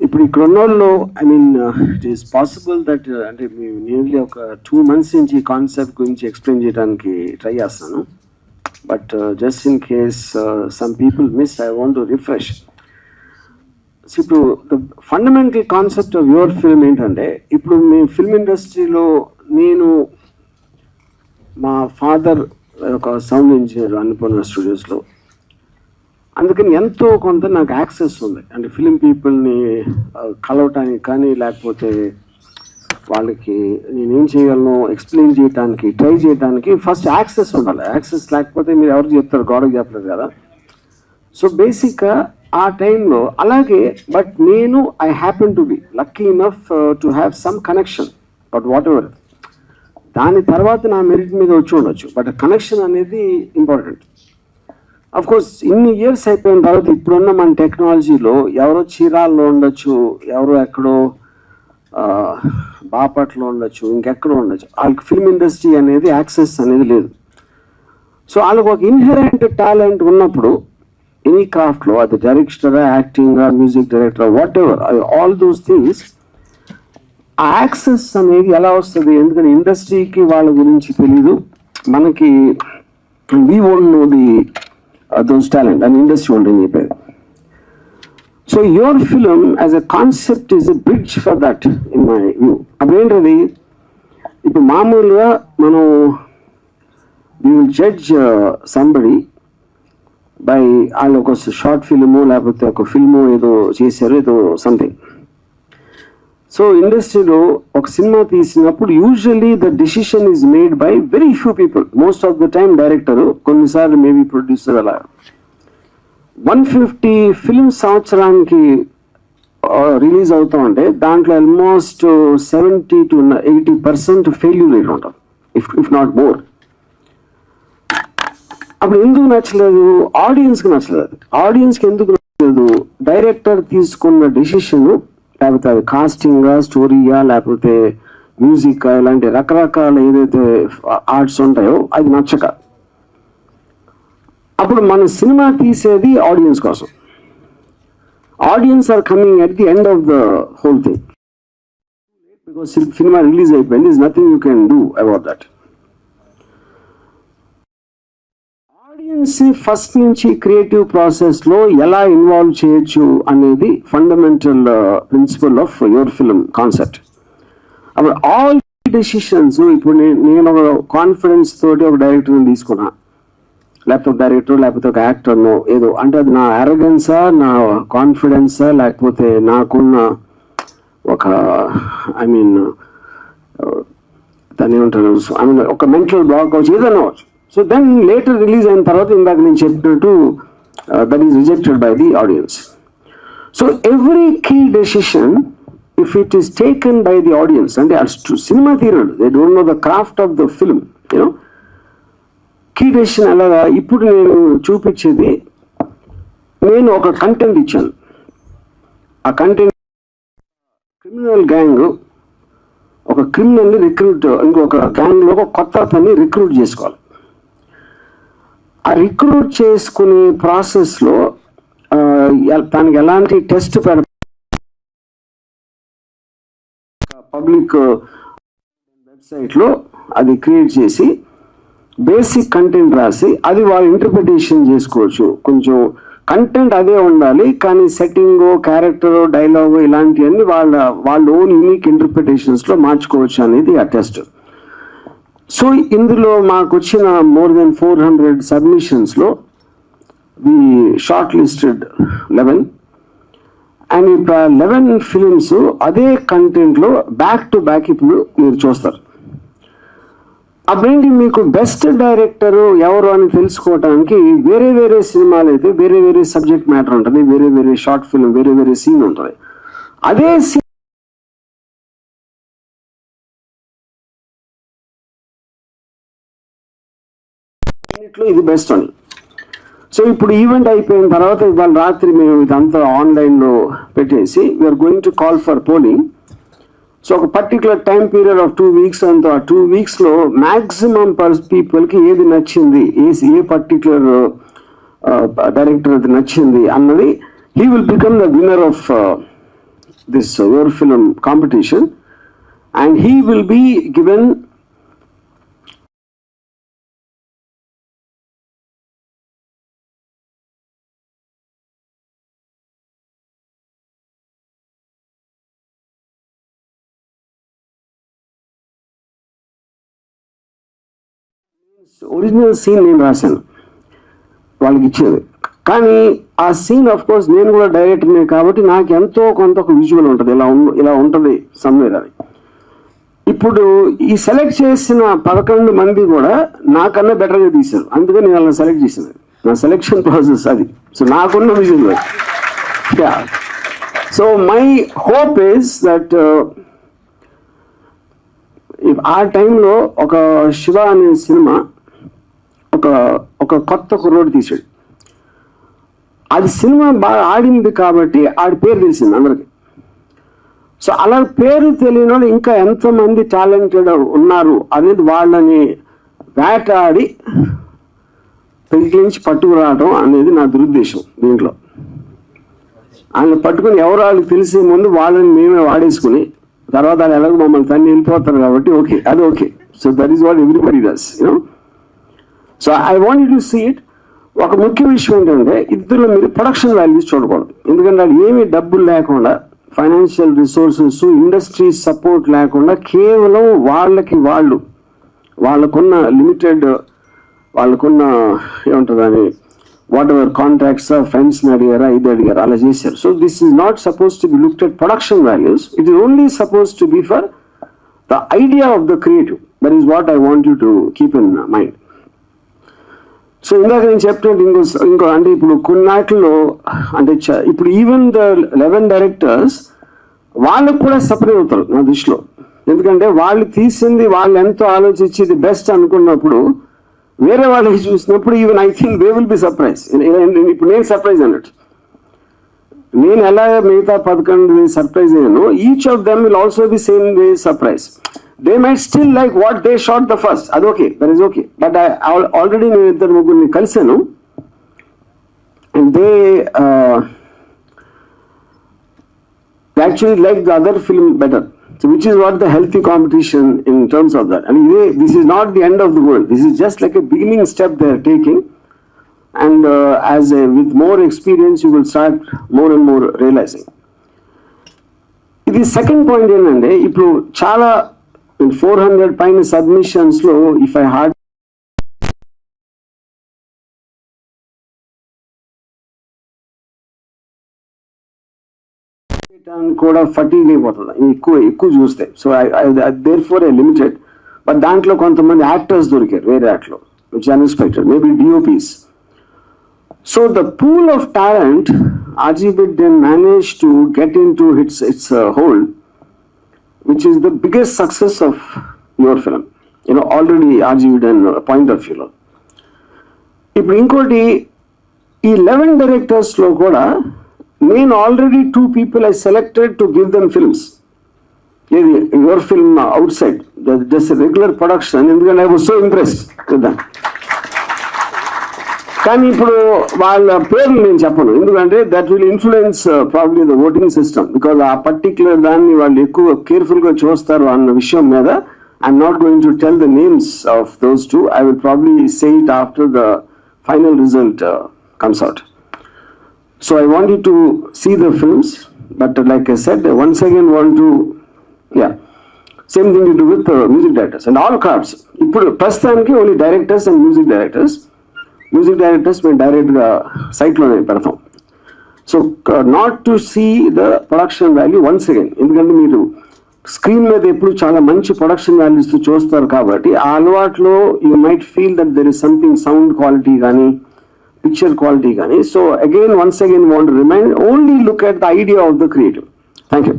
ఇప్పుడు ఇక్కడ ఉన్న I mean it is possible that అంటే మేము నియర్లీ ఒక టూ మంత్స్ నుంచి ఈ కాన్సెప్ట్ గురించి ఎక్స్ప్లెయిన్ చేయడానికి ట్రై చేస్తాను. But just in case some people miss I want to refresh ఇప్పుడు the fundamental concept of your film ఏంటంటే ఇప్పుడు మీ ఫిల్మ్ ఇండస్ట్రీలో నేను మా ఫాదర్ ఒక సౌండ్ ఇంజనీర్ అన్నపూర్ణ స్టూడియోస్లో అందుకని ఎంతో కొంత నాకు యాక్సెస్ ఉంది. అంటే ఫిలిం పీపుల్ని కలవటానికి కానీ లేకపోతే వాళ్ళకి నేనేం చేయగలను ఎక్స్ప్లెయిన్ చేయడానికి ట్రై చేయడానికి ఫస్ట్ యాక్సెస్ ఉండాలి. యాక్సెస్ లేకపోతే మీరు ఎవరు చెప్తారు? గోడకు చెప్పలేదు కదా. సో బేసిక్గా ఆ టైంలో అలాగే బట్ నేను I happen to be lucky enough to have some connection but whatever దాని తర్వాత నా మెరిట్ మీద వచ్చి ఉండొచ్చు. బట్ కనెక్షన్ అనేది ఇంపార్టెంట్ అఫ్ కోర్స్ ఇన్ని ఇయర్స్ అయిపోయిన తర్వాత ఇప్పుడున్న మన టెక్నాలజీలో ఎవరో చీరాల్లో ఉండొచ్చు ఎవరో ఎక్కడో బాపట్లో ఉండొచ్చు ఇంకెక్కడో ఉండొచ్చు. వాళ్ళకి ఫిల్మ్ ఇండస్ట్రీ అనేది యాక్సెస్ అనేది లేదు. సో వాళ్ళకి ఒక ఇన్హెరెంట్ టాలెంట్ ఉన్నప్పుడు ఎనీ క్రాఫ్ట్లో అది డైరెక్టరా యాక్టింగా music director whatever all those things ఆ యాక్సెస్ అనేది ఎలా వస్తుంది? ఎందుకంటే ఇండస్ట్రీకి వాళ్ళ గురించి తెలీదు. మనకి we own know the those talent అని ఇండస్ట్రీ ఉంటుంది చెప్పేది so your film as a concept is a bridge for that in my view అదేంటది ఇప్పుడు మామూలుగా మనం you will judge somebody by వాళ్ళు ఒక షార్ట్ ఫిల్ము లేకపోతే ఒక ఫిల్ము ఏదో చేశారు ఏదో సంథింగ్ సో ఇండస్ట్రీలో ఒక సినిమా తీసినప్పుడు usually the decision is made by very few people most of the time director కొన్నిసార్లు మేబీ ప్రొడ్యూసర్ అలా. వన్ ఫిఫ్టీ ఫిల్మ్ సంవత్సరానికి రిలీజ్ అవుతా ఉంటే దాంట్లో almost seventy to eighty percent failure rate ఉంటుంది ఇఫ్ ఇఫ్ నాట్ మోర్ అప్పుడు ఎందుకు నచ్చలేదు? ఆడియన్స్కి నచ్చలేదు. ఆడియన్స్కి ఎందుకు నచ్చలేదు? డైరెక్టర్ తీసుకున్న డెసిషన్ లేకపోతే అది కాస్టింగా స్టోరీయా లేకపోతే మ్యూజిక్ ఇలాంటి రకరకాల ఏదైతే ఆర్ట్స్ ఉంటాయో అది నచ్చక. అప్పుడు మన సినిమా తీసేది ఆడియన్స్ కోసం. Audience are coming at the end of the whole thing because cinema release అయిపోయింది. Is nothing you can do about that audience first నుంచి క్రియేటివ్ ప్రాసెస్లో ఎలా ఇన్వాల్వ్ చేయొచ్చు అనేది fundamental uh, principle of your film concept. అప్పుడు all decisions ఇప్పుడు నేను నేను ఒక కాన్ఫిడెన్స్ తోటి ఒక డైరెక్టర్ని తీసుకున్నా. లేకపోతే ఒక డైరెక్టర్ లేకపోతే ఒక యాక్టర్ను ఏదో అంటే అది నా అరగెన్సా నా కాన్ఫిడెన్సా లేకపోతే నాకున్న ఒక ఐ మీన్ uh, దాన్ని ఏమంటారు ఐ మీన్ ఒక మెంటల్ బ్లాక్ అవచ్చు ఏదైనా అవచ్చు సో దెన్ లేటర్ రిలీజ్ అయిన తర్వాత ఇందాక నేను చెప్పినట్టు that is rejected by the audience so every key decision if it is taken by the audience అంటే సినిమా తీరడు they don't know the craft of the film you know key decision అలాగా ఇప్పుడు నేను చూపించేది నేను ఒక కంటెంట్ ఇచ్చాను. ఆ కంటెంట్ క్రిమినల్ గ్యాంగ్ ఒక క్రిమినల్ని రిక్రూట్ ఇంకొక గ్యాంగ్లో ఒక కొత్త అతన్ని రిక్రూట్ చేసుకోవాలి. రిక్రూట్ చేసుకునే ప్రాసెస్లో దానికి ఎలాంటి టెస్ట్ పెడ పబ్లిక్ వెబ్సైట్లో అది క్రియేట్ చేసి బేసిక్ కంటెంట్ రాసి అది వాళ్ళు ఇంటర్ప్రిటేషన్ చేసుకోవచ్చు. కొంచెం కంటెంట్ అదే ఉండాలి కానీ సెట్టింగ్ క్యారెక్టర్ డైలాగు ఇలాంటివన్నీ వాళ్ళ వాళ్ళ ఓన్ యూనిక్ ఇంటర్ప్రిటేషన్స్లో మార్చుకోవచ్చు అనేది ఆ టెస్ట్ సో ఇందులో మాకు వచ్చిన మోర్ దెన్ ఫోర్ హండ్రెడ్ సబ్మిషన్స్లో we shortlisted eleven and ఇప్పుడు లెవెన్ ఫిలిమ్స్ అదే కంటెంట్లో బ్యాక్ టు బ్యాక్ ఇప్పుడు మీరు చూస్తారు. అప్పుడేంటి మీకు బెస్ట్ డైరెక్టర్ ఎవరు అని తెలుసుకోవడానికి వేరే వేరే సినిమాలు అయితే వేరే వేరే సబ్జెక్ట్ మ్యాటర్ ఉంటుంది వేరే వేరే షార్ట్ ఫిల్మ్ వేరే వేరే సీన్ ఉంటుంది. అదే అన్నిట్లో ఇది బెస్ట్ అని. సో ఇప్పుడు ఈవెంట్ అయిపోయిన తర్వాత ఇవాళ రాత్రి మేము ఇదంతా ఆన్లైన్లో పెట్టేసి we're going to call for polling so ఒక particular time period of two weeks అంత ఆ టూ వీక్స్లో మ్యాక్సిమం పర్స్ పీపుల్కి ఏది నచ్చింది ఏ ఏ పర్టికులర్ డైరెక్టర్ అది నచ్చింది అన్నది he will become the winner of this your film competition and he will be given original scene నేను రాశాను. వాళ్ళకి ఇచ్చేది. కానీ ఆ సీన్ ఆఫ్ కోర్స్ నేను కూడా డైరెక్టర్నే కాబట్టి నాకు ఎంతో కొంత ఒక విజువల్ ఉంటుంది. ఇలా ఇలా ఉంటుంది సమ్వేర్ అది. ఇప్పుడు ఈ సెలెక్ట్ చేసిన పదకొండు మంది కూడా నాకన్నా బెటర్గా తీశారు. అందుకే నేను అలా సెలెక్ట్ చేసింది నా సెలెక్షన్ ప్రాసెస్ అది. సో నాకున్న visual yeah so my hope is that ఆ టైంలో ఒక శివ అనే సినిమా ఒక ఒక కొత్త కుర్రోడు తీసాడు అది సినిమా బాగా ఆడింది కాబట్టి ఆడి పేరు తెలిసింది అందరికి. సో అలా పేరు తెలియని వాళ్ళు ఇంకా ఎంతమంది టాలెంటెడ్ ఉన్నారు అనేది వాళ్ళని వేటాడి పెంకిలించి పట్టుకురావడం అనేది నా దురుద్దేశం దీంట్లో. ఆయన పట్టుకుని ఎవరు వాళ్ళకి తెలిసే ముందు వాళ్ళని మేమే వాడేసుకుని తర్వాత వాళ్ళు ఎలాగో మమ్మల్ని తన్ని వెళ్ళిపోతారు కాబట్టి ఓకే అది okay. So that is what everybody does you know so I want to see it ఒక ముఖ్య విషయం ఏంటంటే ఇద్దరు మీరు ప్రొడక్షన్ వాల్యూస్ చూడకూడదు. ఎందుకంటే అది ఏమీ డబ్బులు లేకుండా ఫైనాన్షియల్ రిసోర్సెస్ ఇండస్ట్రీ సపోర్ట్ లేకుండా కేవలం వాళ్ళకి వాళ్ళు వాళ్ళకున్న లిమిటెడ్ వాళ్ళకున్న ఏముంటుంది అని వాట్ ఎవర్ కాంట్రాక్ట్స్ ఫెన్స్ అడిగారా ఇది అడిగారా అలా చేశారు so this is not suppose to be looked at production values it is only suppose to be for the idea of the creative that is what I want you to keep in mind so ఇందాక నేను చెప్పినట్టు ఇంకో ఇంకో అంటే ఇప్పుడు కొన్నాటిలో అంటే ఇప్పుడు even the eleven directors వాళ్ళకు కూడా సపరేట్ అవుతారు నా దృష్టిలో. ఎందుకంటే వాళ్ళు తీసింది వాళ్ళు ఎంతో ఆలోచించి ఇది బెస్ట్ అనుకున్నప్పుడు వేరే వాళ్ళకి చూసినప్పుడు even I think they will be surprise ఇప్పుడు నేను సర్ప్రైజ్ అన్నట్టు నేను ఎలా మిగతా పదకొండు సర్ప్రైజ్ అయ్యాను each of them will also be same way surprise they might still like what they shot the first అది okay that is okay but already నేను ఇద్దరు ముగ్గురిని కలిశాను and they actually like the other film better so which is what the healthy competition in terms of that and ఇదే this is not the end of the world this is just like a beginning step they are taking and uh, as a, with more experience you will start more and more realizing ఇది second point ఏంటంటే ఇప్పుడు చాలా four hundred పైన submissions లో if I hard కూడా fatigue అయిపోతుంది ఎక్కువ ఎక్కువ చూస్తే so therefore a limited but దాంట్లో కొంతమంది యాక్టర్స్ దొరికారు వేరే యాక్ట్లో which unexpected maybe DOPs So the pool of talent, RGB then managed to get into its its uh, hold, which is the biggest success of your film. You know, already RGB done a point of view. ఇప్పుడు ఇంకోటి ఈ eleven directors లో కూడా నేను already two people I selected to give them films ఏది your film outside just regular production ఎందుకంటే I was so impress కదా కానీ ఇప్పుడు వాళ్ళ పేర్లు నేను చెప్పను. ఎందుకంటే that will influence probably the voting system because ఆ పర్టిక్యులర్ దాన్ని వాళ్ళు ఎక్కువ కేర్ఫుల్గా చూస్తారు అన్న విషయం మీద I'm not going to tell the names of those two I will probably say it after the final result comes out so I want you to see the films but like once again want to, yeah, to yeah same do with with music directors and all crafts. ఇప్పుడు ప్రస్తుతానికి only directors and music directors music directors మేము డైరెక్ట్గా సైట్లోనే పెడతాం so not to see the production value once again ఎందుకంటే మీరు screen మీద ఎప్పుడు చాలా మంచి ప్రొడక్షన్ వాల్యూస్ చూస్తారు కాబట్టి ఆ అలవాట్లో you might feel that there is something sound quality కానీ పిక్చర్ క్వాలిటీ కానీ so again once again want remind only look at the idea of the creative thank you